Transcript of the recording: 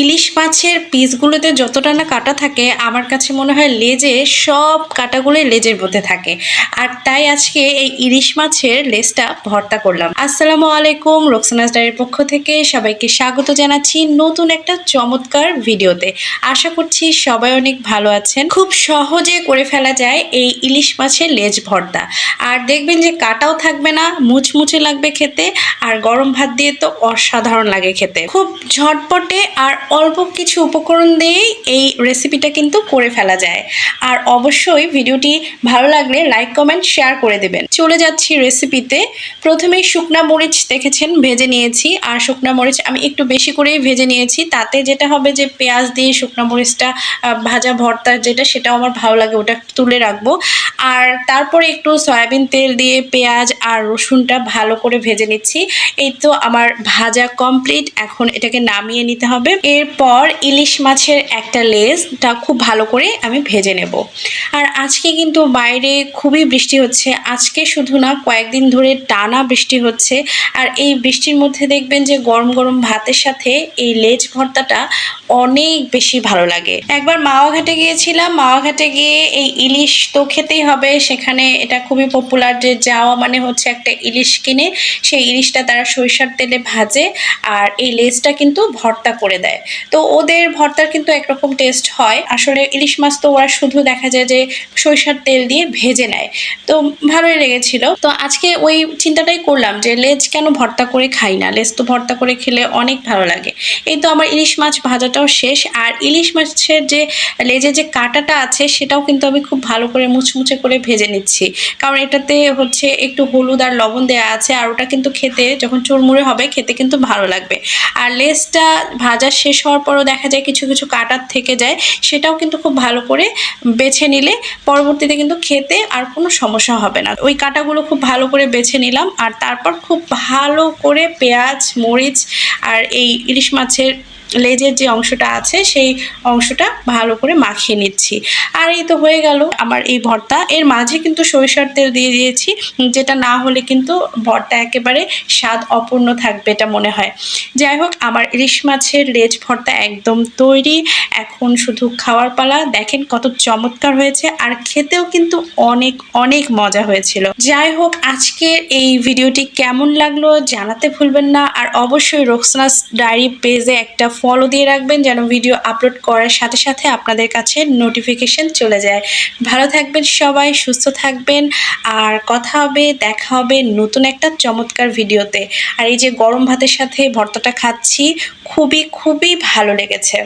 ইলিশ মাছের পিসগুলোতে যতটা না কাটা থাকে, আমার কাছে মনে হয় লেজে সব কাটাগুলোই লেজের মধ্যে থাকে। আর তাই আজকে এই ইলিশ মাছের লেজটা ভর্তা করলাম। আসসালামু আলাইকুম, রোকসানাস ডায়ের পক্ষ থেকে সবাইকে স্বাগত জানাচ্ছি নতুন একটা চমৎকার ভিডিওতে। আশা করছি সবাই অনেক ভালো আছেন। খুব সহজে করে ফেলা যায় এই ইলিশ মাছের লেজ ভর্তা। আর দেখবেন যে কাটাও থাকবে না, মুচমুচে লাগবে খেতে, আর গরম ভাত দিয়ে তো অসাধারণ লাগে খেতে। খুব ঝটপটে আর অল্প কিছু উপকরণ দিয়েই এই রেসিপিটা কিন্তু করে ফেলা যায়। আর অবশ্যই ভিডিওটি ভালো লাগলে লাইক কমেন্ট শেয়ার করে দেবেন। চলে যাচ্ছি রেসিপিতে প্রথমেই শুকনা মরিচ দেখেছেন, ভেজে নিয়েছি। আর শুকনা মরিচ আমি একটু বেশি করেই ভেজে নিয়েছি। তাতে যেটা হবে যে পেঁয়াজ দিয়ে শুকনা মরিচটা ভাজা ভর্তা যেটা, সেটাও আমার ভালো লাগে, ওটা তুলে রাখব। আর তারপরে একটু সয়াবিন তেল দিয়ে পেঁয়াজ আর রসুনটা ভালো করে ভেজে নিচ্ছি। এই তো আমার ভাজা কমপ্লিট এখন এটাকে নামিয়ে নিতে হবে। এরপর ইলিশ মাছের একটা লেজটা খুব ভালো করে আমি ভেজে নেব। আর আজকে কিন্তু বাইরে খুবই বৃষ্টি হচ্ছে। আজকে শুধু না, কয়েকদিন ধরে টানা বৃষ্টি হচ্ছে। আর এই বৃষ্টির মধ্যে দেখবেন যে গরম গরম ভাতের সাথে এই লেজ ভর্তাটা অনেক বেশি ভালো লাগে। একবার মাওয়া ঘাটে গিয়েছিলাম মাওয়া ঘাটে গিয়ে এই ইলিশ তো খেতেই হবে। সেখানে এটা খুবই পপুলার যে যাওয়া মানে হচ্ছে একটা ইলিশ কিনে, সেই ইলিশটা তারা সরিষার তেলে ভাজে আর এই লেজটা কিন্তু ভর্তা করে দেয়। তো ওদের ভর্তার কিন্তু একরকম টেস্ট হয়। আসলে ইলিশ মাছ তো ওরা শুধু দেখা যায় যে সরিষার তেল দিয়ে ভেজে নেয়। তো ভালোই লেগেছিল। তো আজকে ওই চিন্তাটাই করলাম যে লেজ কেন ভর্তা করে খাই না? লেজ তো ভর্তা করে খেলে অনেক ভালো লাগে। এই তো আমার ইলিশ মাছ ভাজাটাও শেষ। আর ইলিশ মাছের যে লেজে যে কাঁটাটা আছে, সেটাও কিন্তু আমি খুব ভালো করে মুচমুচে করে ভেজে নিচ্ছি। কারণ এটাতে হচ্ছে একটু হলুদ আর লবণ দেওয়া আছে। আর ওটা কিন্তু খেতে যখন চুরমুড়ে হবে, খেতে কিন্তু ভালো লাগবে। আর লেজটা ভাজা শেষ হওয়ার পরও দেখা যায় কিছু কিছু কাটার থেকে যায়, সেটাও কিন্তু খুব ভালো করে বেছে নিলে পরবর্তীতে কিন্তু খেতে আর কোনো সমস্যা হবে না। ওই কাটাগুলো খুব ভালো করে বেছে নিলাম আর তারপর খুব ভালো করে পেঁয়াজ, মরিচ আর এই ইলিশ মাছের লেজের যে অংশটা আছে, সেই অংশটা ভালো করে মাখিয়ে নিচ্ছি। আর এই তো হয়ে গেল আমার এই ভর্তা। এর মাঝে কিন্তু সরিষার তেল দিয়ে দিয়েছি, যেটা না হলে কিন্তু ভর্তা একেবারে স্বাদ অপূর্ণ থাকবে এটা মনে হয়। যাই হোক, আমার ইলিশ মাছের লেজ ভর্তা একদম তৈরি। এখন শুধু খাওয়ার পালা। দেখেন কত চমৎকার হয়েছে আর খেতেও কিন্তু অনেক অনেক মজা হয়েছিল। যাই হোক, আজকের এই ভিডিওটি কেমন লাগল জানাতে ভুলবেন না। আর অবশ্যই রোকসানাস ডায়েরি পেজে একটা ফলো দিয়ে রাখবেন যেন ভিডিও আপলোড করার সাথে সাথে আপনাদের কাছে নোটিফিকেশন চলে যায়। ভালো থাকবেন সবাই, সুস্থ থাকবেন, আর কথা হবে, দেখা হবে নতুন একটা চমৎকার ভিডিওতে আর এই যে গরম ভাতের সাথে ভর্তাটা খাচ্ছি, খুবই খুবই ভালো লেগেছে।